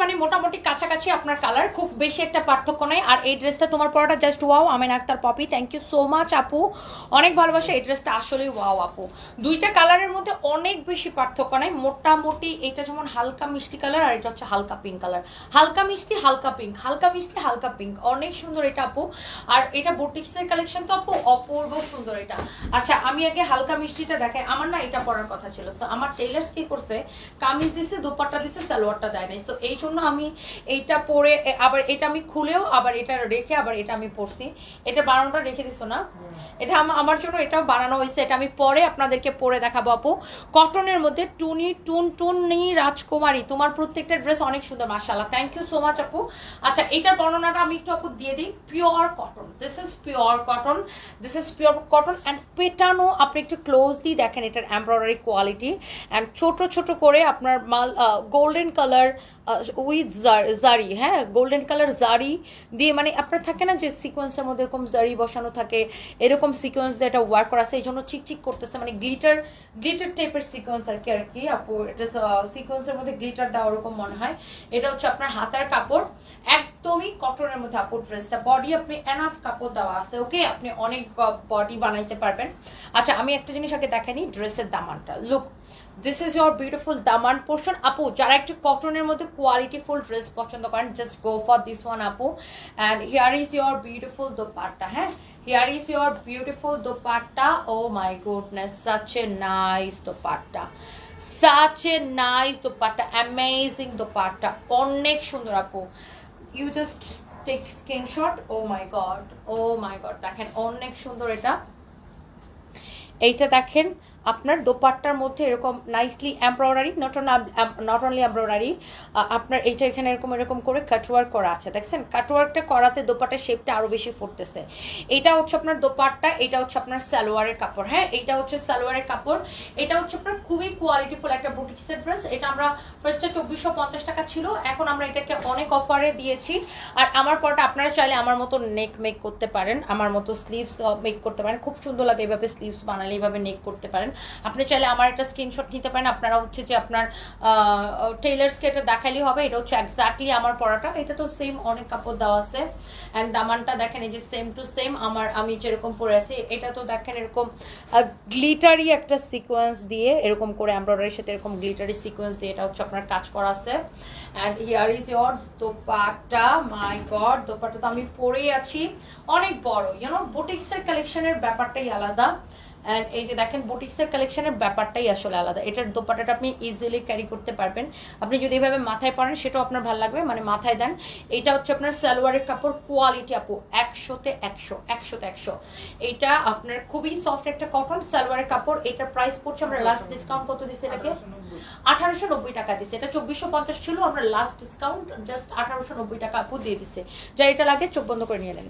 মানে মোটামুটি কাছাকাছি আপনার কালার খুব বেশি একটা পার্থক্য নেই। আর এই ড্রেসটা তোমার পরাটা just wow Amin Akter Popy thank you so much আপু। অনেক ভালোবাসা, এই ড্রেসটা আসলেই ওয়াও আপু। দুইটা কালারের মধ্যে অনেক বেশি পার্থক্য নেই। মোটামুটি এটা যেমন হালকা মিষ্টি কালার আর এটা হচ্ছে হালকা পিঙ্ক কালার হালকা মিষ্টি, হালকা পিঙ্ক হালকা মিষ্টি, হালকা পিঙ্ক অনেক সুন্দর এটা আপু। আর এটা বুটিক্সের কালেকশন তো আপু? অপূর্ব সুন্দর এটা। আচ্ছা আমি আগে হালকা মিষ্টিটা দেখাই। আমার না এটা পরার কথা ছিল। তো আমার টেলার্স কি করছে? কামিজ দিছে, দুপাট্টা দিছে, সালোয়ারটা দেয় নাই। সো এই জন্য আমি এইটা পরে আবার এটা আমি খুলেও, আবার এটা রেখে আবার এটা আমি পরছি। এটা বানানোটা রেখে দিছো না? এটা আমার জন্য এটাও বানানো হয়েছে। এটা আমি পরে আপনাদেরকে পরে দেখাবো, আপু। কটনের মধ্যে টুনি টুন টুনি রাজকুমারী। তোমার প্রত্যেকটা ড্রেস অনেক সুন্দর, মাশাআল্লাহ। থ্যাংক ইউ সো মাচ আপু। আচ্ছা এটার বর্ণনাটা আমি একটু, আপু, দিয়ে দিই। Pure cotton this is pure cotton this is pure cotton and পেটানো, আপনি একটু ক্লোজলি দেখেন এটার এমব্রয়ডারি কোয়ালিটি অ্যান্ড ছোট ছোট করে আপনার মাল গোল্ডেন কালার উইথ জারি হ্যাঁ? গোল্ডেন কালার জারি দিয়ে মানে আপনার থাকে না যে সিকোয়েন্সের মধ্যে এরকম জারি বসানো থাকে, এরকম সিকোয়েন্স দিয়ে এটা ওয়ার্ক করা আছে, এই জন্য চিকচিক করতেছে মানে গ্লিটার গ্লিটার টাইপের সিকোয়েন্স আর কি আর কি, আপু, এটা সিকোয়েন্সের মধ্যে গ্লিটার দেওয়া ওরকম মনে হয়। এটা হচ্ছে আপনার হাতার কাপড়, একদমই কটনের মধ্যে, আপু ড্রেসটা বডি আপনি এনাফ কাপড় দেওয়া আছে ওকে আপনি অনেক বডি বানাইতে পারবেন। আচ্ছা আমি একটা জিনিস আগে দেখানি ড্রেসের দামানটা। Look this is your beautiful Daman portion আপু যারা একটু কটনের মধ্যে কোয়ালিটিফুল ড্রেস পছন্দ করেন just go for this one আপু and here is your beautiful dupatta হ্যাঁ? Here is your beautiful dupatta oh my goodness such a nice dupatta such a nice dupatta amazing dupatta অনেক সুন্দর আপু you just take screenshot oh my god oh my god দেখেন, অনেক সুন্দর এটা। এইটা দেখেন আপনার দোপাট্টার মধ্যে এরকম nicely embroidery not not only embroidery আপনার এইটা এখানে এরকম এরকম করে কাটওয়ার্ক করা আছে। দেখছেন? কাটওয়ার্কটা করাতে দোপাট্টার শেপটা আরও বেশি ফুটতেছে। এটা হচ্ছে আপনার দোপাট্টা এটা হচ্ছে আপনার সালোয়ারের কাপড় হ্যাঁ? এটা হচ্ছে সালোয়ারের কাপড়। এটা হচ্ছে আপনার খুবই কোয়ালিটিফুল একটা বুটিক্সের ড্রেস এটা আমরা ফার্স্টে চব্বিশশো পঞ্চাশ টাকা ছিল। এখন আমরা এটাকে অনেক অফারে দিয়েছি। আর আমার পরটা আপনারা চাইলে আমার মতো নেক মেক করতে পারেন। আমার মতো স্লিভস মেক করতে পারেন। খুব সুন্দর লাগে এইভাবে স্লিভস বানালে, এইভাবে নেক করতে পারেন। আপনি চাইলে আমার একটা স্ক্রিনশট নিতে পারেন। আপনারা হচ্ছে যে আপনার টেইলার্সকে এটা দেখালেই হবে। এটা হচ্ছে এক্স্যাক্টলি আমার পরাটা। এটা তো সেম অনেক কাপড় দেওয়া আছে। অ্যান্ড দামানটা দেখেন, এই যে সেম টু সেম আমার, আমি যেরকম পরে আছি, এটা তো দেখেন এরকম গ্লিটারি একটা সিকোয়েন্স দিয়ে এরকম করে এমব্রয়ডারির সাথে এরকম গ্লিটারি সিকোয়েন্স দিয়ে এটা হচ্ছে আপনার কাজ করা আছে। And here is your dupatta. My god dupatta তো আমি পরেই আছি। অনেক বড় ইউনো বুটিক্সের কালেকশনের ব্যাপারটাই আলাদা। অ্যান্ড এই যে দেখেন বুটিক্সের কালেকশনের ব্যাপারটাই আসলে আলাদা। এটার দোপাটাটা আপনি ইজিলি ক্যারি করতে পারবেন। আপনি যদি এভাবে মাথায় পরেন সেটাও আপনার ভালো লাগবে মানে মাথায় দেন। এটা হচ্ছে আপনার সালোয়ারের কাপড় কোয়ালিটি আপু একশোতে একশো একশোতে একশো। এটা আপনার খুবই সফট একটা কটন সালোয়ারের কাপড়। এটার প্রাইস পড়ছে আমরা লাস্ট ডিসকাউন্ট কত দিচ্ছি এটাকে? আঠারোশো নব্বই। টাকা দিচ্ছে এটা চব্বিশশো পঞ্চাশ ছিল আমরা লাস্ট ডিসকাউন্ট জাস্ট আঠারোশো নব্বই টাকা আপু দিয়ে দিচ্ছে যা এটা লাগে চোখ বন্ধ করে নিয়ে নেন।